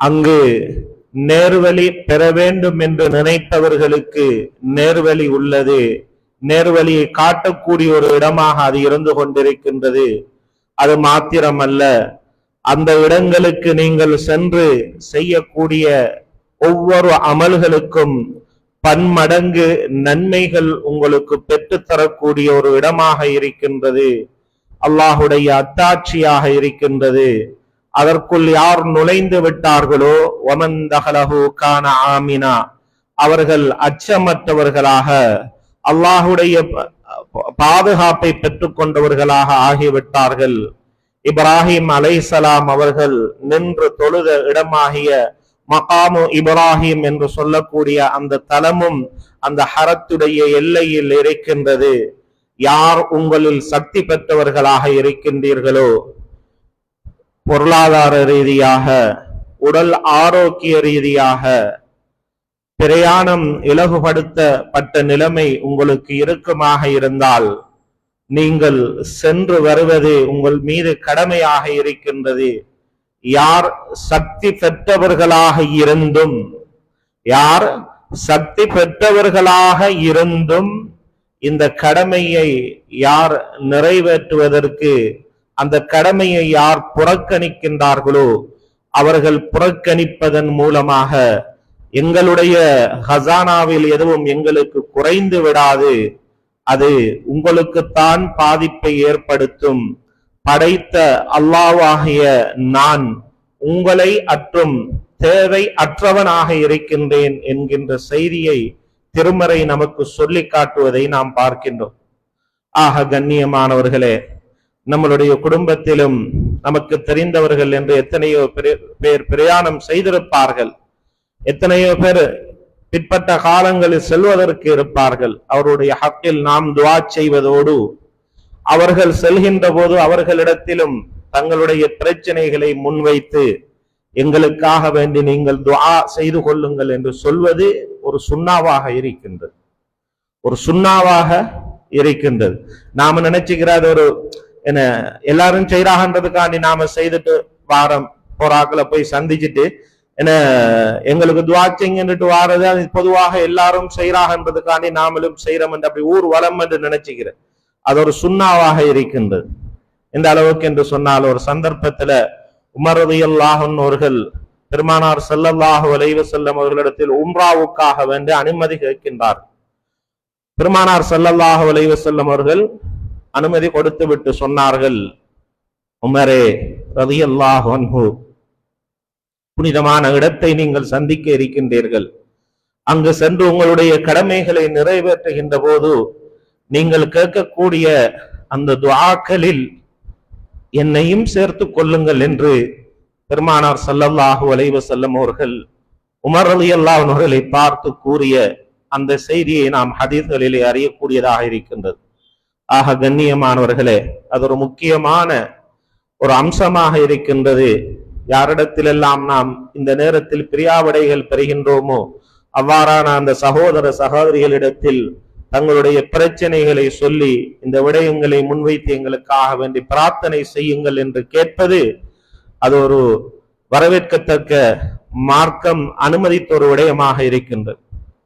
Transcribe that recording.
அங்கு நேர்வழி பெற வேண்டும் என்று நினைத்தவர்களுக்கு நேர்வழி உள்ளது. நேர்வழியை காட்டக்கூடிய ஒரு இடமாக அது இருந்து கொண்டிருக்கின்றது. அது மாத்திரமல்ல அந்த இடங்களுக்கு நீங்கள் சென்று செய்யக்கூடிய ஒவ்வொரு அமல்களுக்கும் பன்மடங்கு நன்மைகள் உங்களுக்கு பெற்றுத்தரக்கூடிய ஒரு இடமாக இருக்கின்றது. அல்லாஹுடைய அத்தாட்சியாக இருக்கின்றது. அதற்குள் யார் நுழைந்து விட்டார்களோ ஒமன் கான ஆமினா அவர்கள் அச்சமற்றவர்களாக அல்லாஹுடைய பாதுகாப்பை பெற்றுக் கொண்டவர்களாக ஆகிவிட்டார்கள். இப்ராஹிம் அலைசலாம் அவர்கள் நின்று தொழுத இடமாகிய மகாமு இப்ராஹிம் என்று சொல்லக்கூடிய அந்த தலமும் அந்த ஹரத்துடைய எல்லையில் இருக்கின்றது. யார் உங்களில் சக்தி பெற்றவர்களாக இருக்கின்றீர்களோ பொருளாதார ரீதியாக உடல் ஆரோக்கிய ரீதியாக பிரயாணம் இலகுபடுத்தப்பட்ட நிலைமை உங்களுக்கு இருக்குமாக இருந்தால் நீங்கள் சென்று வருவது உங்கள் மீது கடமையாக இருக்கின்றது. யார் சக்தி பெற்றவர்களாக இருந்தும் யார் சக்தி பெற்றவர்களாக இருந்தும் இந்த கடமையை யார் நிறைவேற்றுவதற்கு அந்த கடமையை யார் புறக்கணிக்கின்றார்களோ அவர்கள் புறக்கணிப்பதன் மூலமாக எங்களுடைய ஹசானாவில் எதுவும் எங்களுக்கு குறைந்து விடாது. அது உங்களுக்குத்தான் பாதிப்பை ஏற்படுத்தும். படைத்த அல்லாவாகிய நான் உங்களை அற்றும் தேவை அற்றவனாக இருக்கின்றேன் என்கின்ற செய்தியை திருமறை நமக்கு சொல்லி காட்டுவதை நாம் பார்க்கின்றோம். ஆக கண்ணியமானவர்களே நம்மளுடைய குடும்பத்திலும் நமக்கு தெரிந்தவர்கள் என்று எத்தனையோ பேர் பேர் பிரயாணம் செய்திருப்பார்கள். எத்தனையோ பேர் பிற்பட்ட காலங்களில் செல்வதற்கு இருப்பார்கள். அவருடைய ஹக்கில் நாம் துவா செய்வதோடு அவர்கள் செல்கின்ற போது அவர்களிடத்திலும் தங்களுடைய பிரச்சனைகளை முன்வைத்து எங்களுக்காக வேண்டி நீங்கள் துவா செய்து கொள்ளுங்கள் என்று சொல்வது ஒரு சுண்ணாவாக இருக்கின்றது. ஒரு சுண்ணாவாக இருக்கின்றது. நாம நினைச்சுக்கிறாத ஒரு என்ன எல்லாரும் செய்யறாங்கன்றதுக்காண்டி நாம செய்துட்டு வாரம் போராக்களை போய் சந்திச்சுட்டு என்ன எங்களுக்கு துவாச்சிங்கன்னுட்டு வாரது அது பொதுவாக எல்லாரும் செய்யறாங்கன்றதுக்காண்டி நாமளும் செய்யறோம் என்று அப்படி ஊர் வளம் என்று நினைச்சுக்கிறேன். அது ஒரு சுண்ணாவாக இருக்கின்றது. இந்த அளவுக்கு என்று சொன்னால் ஒரு சந்தர்ப்பத்துல உமரதியல்லாஹன் அவர்கள் பெருமானார் செல்லல்லாஹு வலைவு செல்லம் அவர்களிடத்தில் உம்ராவுக்காக வேண்டி அனுமதி கேட்கின்றார் பெருமானார் செல்லல்லாஹு வலைவு செல்லம் அவர்கள் அனுமதி கொடுத்து விட்டு சொன்னார்கள். உமரே ரதியல்லாஹ் புனிதமான இடத்தை நீங்கள் சந்திக்க இருக்கின்றீர்கள். அங்கு சென்று உங்களுடைய கடமைகளை நிறைவேற்றுகின்ற போது நீங்கள் கேட்கக்கூடிய அந்த துவாக்களில் என்னையும் சேர்த்து கொள்ளுங்கள் என்று பெருமானார் சல்லல்லாஹு அலைஹி செல்லம் அவர்கள் உமர் அலி அன்ஹு அவர்களை பார்த்து கூறிய அந்த செய்தியை நாம் ஹதீஸ்களிலே அறியக்கூடியதாக இருக்கின்றது. ஆக கண்ணியமானவர்களே அது ஒரு முக்கியமான ஒரு அம்சமாக இருக்கின்றது. யாரிடத்திலெல்லாம் நாம் இந்த நேரத்தில் பிரியாவிடைகள் பெறுகின்றோமோ அவ்வாறான அந்த சகோதர சகோதரிகளிடத்தில் தங்களுடைய பிரச்சனைகளை சொல்லி இந்த விடயங்களை முன்வைத்து எங்களுக்காக வேண்டி பிரார்த்தனை செய்யுங்கள் என்று கேட்பது அது ஒரு வரவேற்கத்தக்க மார்க்கம் அனுமதித்த ஒரு விடயமாக இருக்கின்றது.